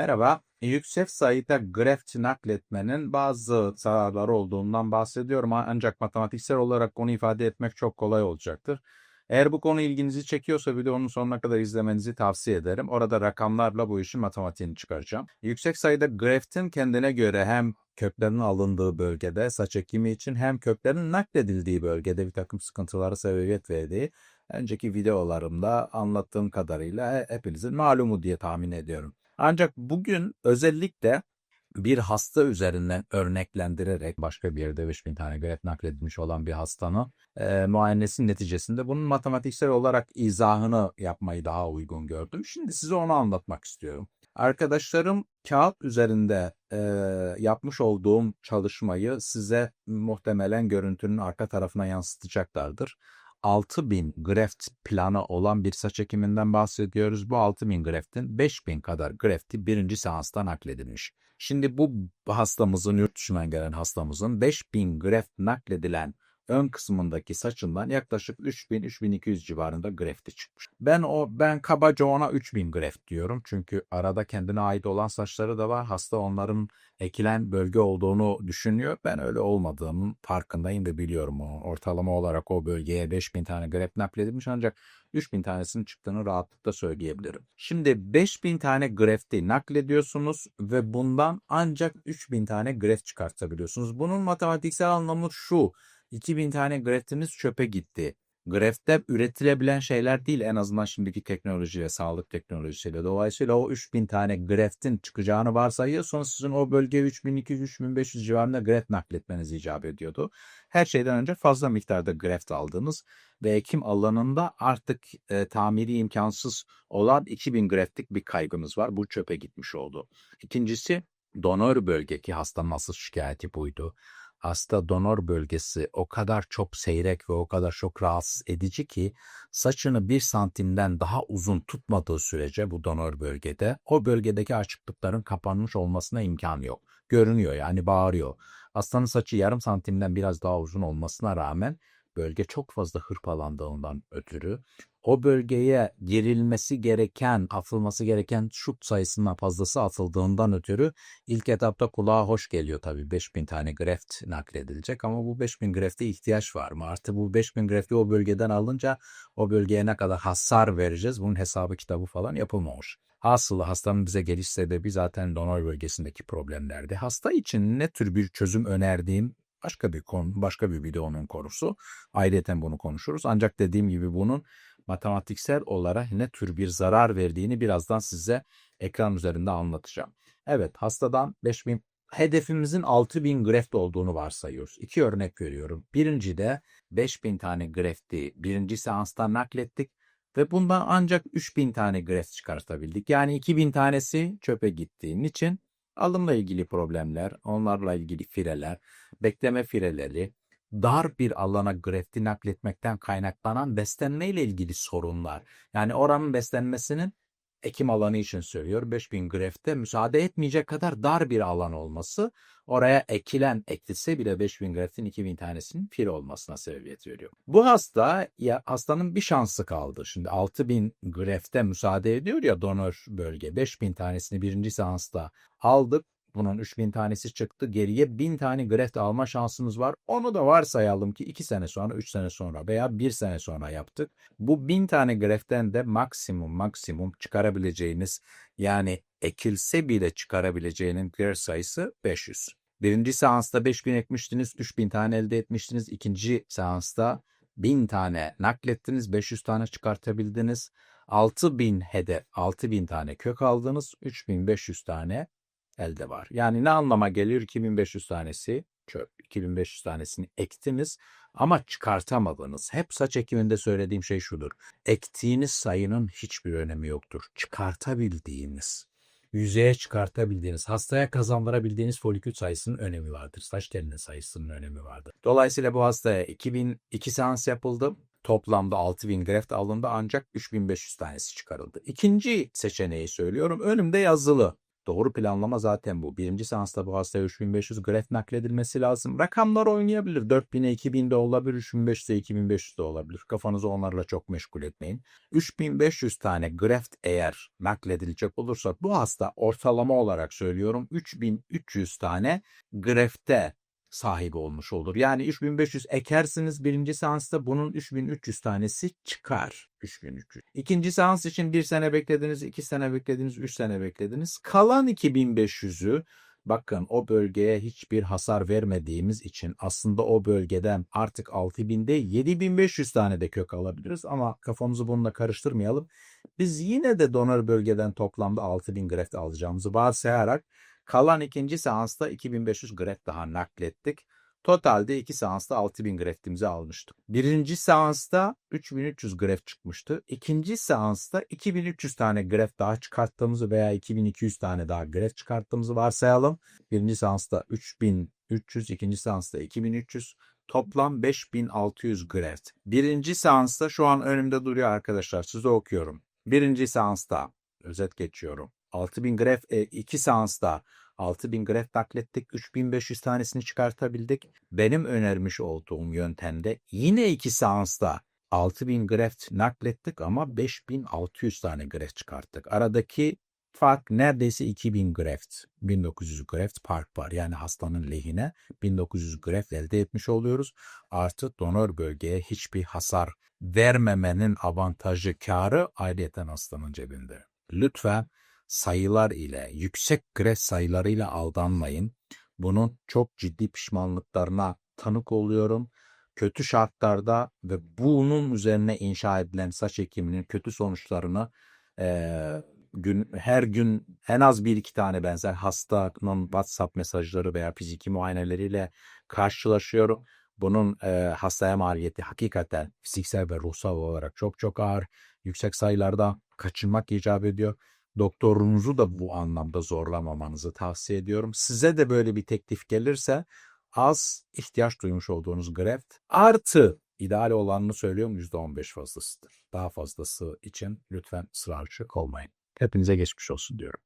Merhaba. Yüksek sayıda greft nakletmenin bazı zararları olduğundan bahsediyorum ancak matematiksel olarak onu ifade etmek çok kolay olacaktır. Eğer bu konu ilginizi çekiyorsa videonun sonuna kadar izlemenizi tavsiye ederim. Orada rakamlarla bu işin matematiğini çıkaracağım. Yüksek sayıda greftin kendine göre hem köklerin alındığı bölgede saç ekimi için hem köklerin nakledildiği bölgede bir takım sıkıntılara sebebiyet verdiği önceki videolarımda anlattığım kadarıyla hepinizin malumu diye tahmin ediyorum. Ancak bugün özellikle bir hasta üzerinden örneklendirerek başka bir yerde 5000 tane gref nakledilmiş olan bir hastanın e, muayenesinin neticesinde bunun matematiksel olarak izahını yapmayı daha uygun gördüm. Şimdi size onu anlatmak istiyorum. Arkadaşlarım kağıt üzerinde e, yapmış olduğum çalışmayı size muhtemelen görüntünün arka tarafına yansıtacaklardır. 6000 greft planı olan bir saç ekiminden bahsediyoruz. Bu 6000 greftin 5000 kadar grefti birinci seansta nakledilmiş. Şimdi bu hastamızın yurt dışından gelen hastamızın 5000 greft nakledilen ön kısmındaki saçından yaklaşık 3000-3200 civarında grefti çıkmış. Ben o ben kabaca ona 3000 greft diyorum. Çünkü arada kendine ait olan saçları da var. Hasta onların ekilen bölge olduğunu düşünüyor. Ben öyle olmadığının farkındayım ve biliyorum o. Ortalama olarak o bölgeye 5000 tane greft nakledilmiş ancak 3000 tanesinin çıktığını rahatlıkla söyleyebilirim. Şimdi 5000 tane grefti naklediyorsunuz ve bundan ancak 3000 tane greft çıkartabiliyorsunuz. Bunun matematiksel anlamı şu. 2000 tane greftiniz çöpe gitti. Grefte üretilebilen şeyler değil en azından şimdiki teknoloji ve sağlık teknolojisiyle. Dolayısıyla o 3000 tane greftin çıkacağını varsayıyorsanız sizin o bölgeye 3200-3500 civarında greft nakletmeniz icap ediyordu. Her şeyden önce fazla miktarda greft aldınız ve ekim alanında artık e, tamiri imkansız olan 2000 greftlik bir kaygınız var. Bu çöpe gitmiş oldu. İkincisi donör bölge ki hastanın asıl şikayeti buydu hasta donor bölgesi o kadar çok seyrek ve o kadar çok rahatsız edici ki saçını bir santimden daha uzun tutmadığı sürece bu donor bölgede o bölgedeki açıklıkların kapanmış olmasına imkan yok. Görünüyor yani bağırıyor. Hastanın saçı yarım santimden biraz daha uzun olmasına rağmen bölge çok fazla hırpalandığından ötürü o bölgeye girilmesi gereken, atılması gereken şut sayısından fazlası atıldığından ötürü ilk etapta kulağa hoş geliyor tabii 5000 tane greft nakledilecek ama bu 5000 grefte ihtiyaç var mı? Artı bu 5000 grefti o bölgeden alınca o bölgeye ne kadar hasar vereceğiz? Bunun hesabı kitabı falan yapılmamış. Hasılı hastanın bize geliş sebebi zaten donor bölgesindeki problemlerdi. Hasta için ne tür bir çözüm önerdiğim başka bir konu, başka bir videonun konusu. Ayrıca bunu konuşuruz. Ancak dediğim gibi bunun matematiksel olarak ne tür bir zarar verdiğini birazdan size ekran üzerinde anlatacağım. Evet hastadan 5000 hedefimizin 6000 greft olduğunu varsayıyoruz. İki örnek veriyorum. Birinci de 5000 tane grefti birinci seanstan naklettik ve bundan ancak 3000 tane greft çıkartabildik. Yani 2000 tanesi çöpe gittiğin için alımla ilgili problemler, onlarla ilgili fireler, bekleme fireleri, dar bir alana grefti nakletmekten kaynaklanan beslenme ile ilgili sorunlar. Yani oranın beslenmesinin ekim alanı için söylüyor 5000 grefte müsaade etmeyecek kadar dar bir alan olması oraya ekilen ekilse bile 5000 greftin 2000 tanesinin fil olmasına sebebiyet veriyor. Bu hasta ya hastanın bir şansı kaldı. Şimdi 6000 grefte müsaade ediyor ya donör bölge 5000 tanesini birinci seansta aldık bunun 3000 tanesi çıktı. Geriye 1000 tane greft alma şansımız var. Onu da varsayalım ki 2 sene sonra, 3 sene sonra veya 1 sene sonra yaptık. Bu 1000 tane greften de maksimum maksimum çıkarabileceğiniz yani ekilse bile çıkarabileceğinin greft sayısı 500. Birinci seansta 5000 ekmiştiniz, 3000 tane elde etmiştiniz. İkinci seansta 1000 tane naklettiniz, 500 tane çıkartabildiniz. 6000 hedef, 6000 tane kök aldınız, 3500 tane elde var. Yani ne anlama geliyor 2500 tanesi çöp, 2500 tanesini ektiniz ama çıkartamadınız. Hep saç ekiminde söylediğim şey şudur. Ektiğiniz sayının hiçbir önemi yoktur. Çıkartabildiğiniz, yüzeye çıkartabildiğiniz, hastaya kazandırabildiğiniz folikül sayısının önemi vardır. Saç telinin sayısının önemi vardır. Dolayısıyla bu hastaya 2002 seans yapıldı. Toplamda 6000 greft alındı ancak 3500 tanesi çıkarıldı. İkinci seçeneği söylüyorum. Önümde yazılı. Doğru planlama zaten bu. Birinci seansta bu hastaya 3500 greft nakledilmesi lazım. Rakamlar oynayabilir. 4000'e 2000 de olabilir. 3500'e 2500 de olabilir. Kafanızı onlarla çok meşgul etmeyin. 3500 tane greft eğer nakledilecek olursa bu hasta ortalama olarak söylüyorum 3300 tane grefte sahibi olmuş olur. Yani 3500 ekersiniz birinci seansta bunun 3300 tanesi çıkar. 3300. İkinci seans için bir sene beklediniz, iki sene beklediniz, üç sene beklediniz. Kalan 2500'ü bakın o bölgeye hiçbir hasar vermediğimiz için aslında o bölgeden artık 6000'de 7500 tane de kök alabiliriz ama kafamızı bununla karıştırmayalım. Biz yine de donör bölgeden toplamda 6000 greft alacağımızı varsayarak Kalan ikinci seansta 2500 greft daha naklettik. Totalde iki seansta 6000 greftimizi almıştık. Birinci seansta 3300 greft çıkmıştı. İkinci seansta 2300 tane greft daha çıkarttığımızı veya 2200 tane daha greft çıkarttığımızı varsayalım. Birinci seansta 3300, ikinci seansta 2300. Toplam 5600 greft. Birinci seansta şu an önümde duruyor arkadaşlar. Size okuyorum. Birinci seansta özet geçiyorum. 6000 gref 2 seansta 6000 gref naklettik. 3500 tanesini çıkartabildik. Benim önermiş olduğum yöntemde yine 2 seansta 6000 greft naklettik ama 5600 tane greft çıkarttık. Aradaki fark neredeyse 2000 greft. 1900 greft fark var. Yani hastanın lehine 1900 greft elde etmiş oluyoruz. Artı donör bölgeye hiçbir hasar vermemenin avantajı, karı ayrıyeten hastanın cebinde. Lütfen sayılar ile, yüksek gres sayılarıyla aldanmayın. Bunun çok ciddi pişmanlıklarına tanık oluyorum. Kötü şartlarda ve bunun üzerine inşa edilen saç ekiminin kötü sonuçlarını eee, gün her gün en az bir iki tane benzer hastanın WhatsApp mesajları veya fiziki muayeneleriyle karşılaşıyorum. Bunun eee, hastaya maliyeti hakikaten fiziksel ve ruhsal olarak çok çok ağır. Yüksek sayılarda kaçınmak icap ediyor. Doktorunuzu da bu anlamda zorlamamanızı tavsiye ediyorum. Size de böyle bir teklif gelirse az ihtiyaç duymuş olduğunuz greft artı ideal olanını söylüyorum %15 fazlasıdır. Daha fazlası için lütfen ısrarcı olmayın. Hepinize geçmiş olsun diyorum.